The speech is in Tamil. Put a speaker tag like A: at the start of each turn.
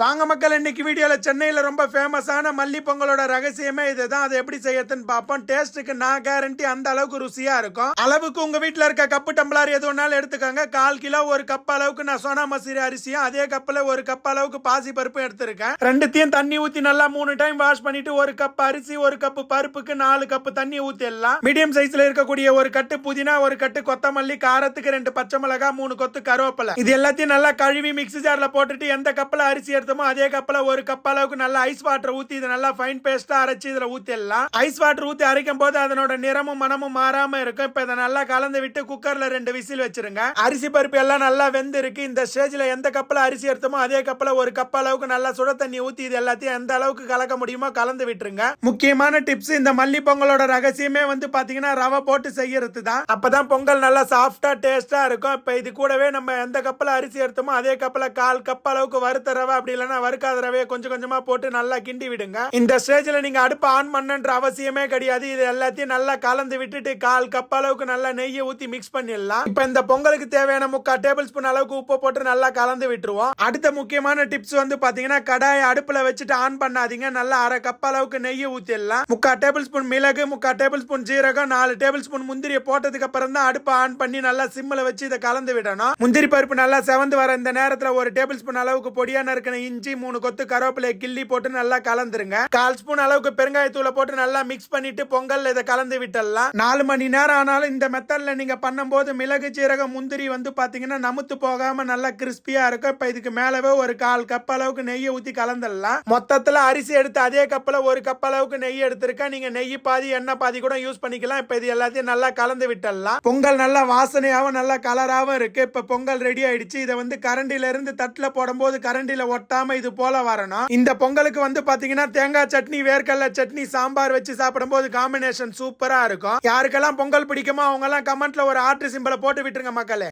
A: வாங்க மக்கள் இன்னைக்கு வீடியோவில் சென்னையில் ரொம்ப ஃபேமஸான மல்லி பொங்கலோட ரகசியமே இதுதான். அதை எப்படி செய்யறதுன்னு பார்ப்போம். டேஸ்ட்டுக்கு நான் கேரண்டி அந்த அளவுக்கு ருசியாக இருக்கும். அளவுக்கு உங்கள் வீட்டில் இருக்க கப்பு டம்ளார் எது வேணாலும் எடுத்துக்கோங்க. கால் கிலோ ஒரு கப் அளவுக்கு நான் சோனா மசூரி அரிசியும் அதே கப்பில் ஒரு கப் அளவுக்கு பாசி பருப்பும் எடுத்திருக்கேன். ரெண்டுத்தையும் தண்ணி ஊற்றி நல்லா மூணு டைம் வாஷ் பண்ணிட்டு ஒரு கப் அரிசி ஒரு கப் பருப்புக்கு நாலு கப் தண்ணி ஊற்றிடலாம் மீடியம் சைஸில் இருக்கக்கூடிய ஒரு கட்டு புதினா ஒரு கட்டு கொத்தமல்லி காரத்துக்கு ரெண்டு பச்சை மிளகா மூணு கொத்து கருவேப்பிலை. இது எல்லாத்தையும் நல்லா கழுவி மிக்ஸி ஜாரில் போட்டுட்டு எந்த கப்பில் அரிசி எடுத்தோமோ அதே கப்பல ஒரு கப் அளவுக்கு நல்லா ஐஸ் வாட்டர் ஊத்தி இதை நல்லா ஃபைன் பேஸ்டா அரைச்சு இதுல ஊற்றிடலாம் ஐஸ் வாட்டர் ஊத்தி அரைக்கும் போது அதனோட நிறமும் மனமும் மாறாம இருக்கும். இப்ப இதை நல்லா கலந்து விட்டு குக்கர்ல ரெண்டு விசில் வச்சிருங்க. அரிசி பருப்பு எல்லாம் நல்லா வெந்து இருக்கு இந்த ஸ்டேஜ்ல எந்த கப்பல அரிசி எடுத்தோமோ அதே கப்பல ஒரு கப் அளவுக்கு நல்லா சுட தண்ணி ஊத்தி இது எல்லாத்தையும் எந்த அளவுக்கு கலக்க முடியுமோ கலந்து விட்டுருங்க. முக்கியமான டிப்ஸ் இந்த மல்லி பொங்கலோட ரகசியமே வந்து பாத்தீங்கன்னா ரவை போட்டு செய்யறது தான். அப்பதான் பொங்கல் நல்லா சாஃப்டா டேஸ்டா இருக்கும். இப்ப இது கூடவே நம்ம எந்த கப்பல அரிசி எடுத்தோமோ அதே கப்பல கால் கப் அளவுக்கு வறுத்த ரவை அப்படி இல்லைன்னா வறுக்காத ரவையை கொஞ்சம் கொஞ்சமா போட்டு நல்லா கிண்டி விடுங்க. இந்த ஸ்டேஜ்ல நீங்க அடுப்பு ஆன் பண்ணுன்ற அவசியமே கிடையாது. இது எல்லாத்தையும் நல்லா கலந்து விட்டுட்டு கால் கப் அளவுக்கு நல்லா நெய்யை ஊத்தி மிக்ஸ் பண்ணிடலாம். இப்ப இந்த பொங்கலுக்கு தேவையான முக்கால் டேபிள் ஸ்பூன் அளவுக்கு உப்பு போட்டு நல்லா கலந்து விட்டுருவோம். அடுத்த முக்கியமான டிப்ஸ் வந்து பாத்தீங்கன்னா கடாயை அடுப்புல வச்சுட்டு ஆன் பண்ணாதீங்க. நல்லா அரை கப் அளவுக்கு நெய்யை ஊத்திடலாம். முக்கால் டேபிள் ஸ்பூன் மிளகு முக்கால் டேபிள் ஸ்பூன் ஜீரகம் நாலு டேபிள் ஸ்பூன் முந்திரியை போட்டதுக்கு அப்புறம் தான் அடுப்பை ஆன் பண்ணி நல்லா சிம்மில் வச்சு இதை கலந்து விடணும். முந்திரி பருப்பு நல்லா செவந்து வர இந்த நேரத்தில் ஒரு டேபிள் ஸ்பூன் அளவுக்கு பொடியா நறுக்கின இஞ்சி மூணு கொத்து கருவேப்பிலை கிள்ளி போட்டு நல்லா கலந்துருங்க. கால் ஸ்பூன் அளவுக்கு பெருங்காயத்தூளை போட்டு நல்லா மிக்ஸ் பண்ணிட்டு பொங்கல் இதை கலந்து விட்டுடலாம். நாலு மணி நேரம் ஆனாலும் இந்த மெத்தட்ல நீங்க பண்ணும்போது மிளகு சீரகம் முந்திரி வந்து பாத்தீங்கன்னா நமுத்து போகாம நல்லா கிறிஸ்பியா இருக்கும். இப்ப இதுக்கு மேலவே ஒரு கால் கப் அளவுக்கு நெய்யை ஊத்தி கலந்துடலாம். மொத்தத்துல அரிசி எடுத்து அதே கப்பில் ஒரு கப் அளவுக்கு நெய் எடுத்திருக்கேன். நீங்க நெய் பாதி எண்ணெய் பாதி கூட யூஸ் பண்ணிக்கலாம். இப்ப இது எல்லாத்தையும் நல்லா கலந்து விட்டுடலாம். பொங்கல் நல்லா வாசனையாவும் நல்லா கலராகவும் இருக்கு. இப்ப பொங்கல் ரெடி ஆயிடுச்சு. இதை வந்து கரண்டில இருந்து தட்டுல போடும்போது கரண்டில ஒட்டாம இது போல வரணும். இந்த பொங்கலுக்கு வந்து பாத்தீங்கன்னா தேங்காய் சட்னி வேர்க்கடல சட்னி சாம்பார் வச்சு சாப்பிடும்போது காம்பினேஷன் சூப்பரா இருக்கும். யாருக்கெல்லாம் பொங்கல் பிடிக்குமோ அவங்க எல்லாம் கமெண்ட்ல ஒரு ஆர்ட் சிம்பிளை போட்டு விட்டுருங்க மக்களே.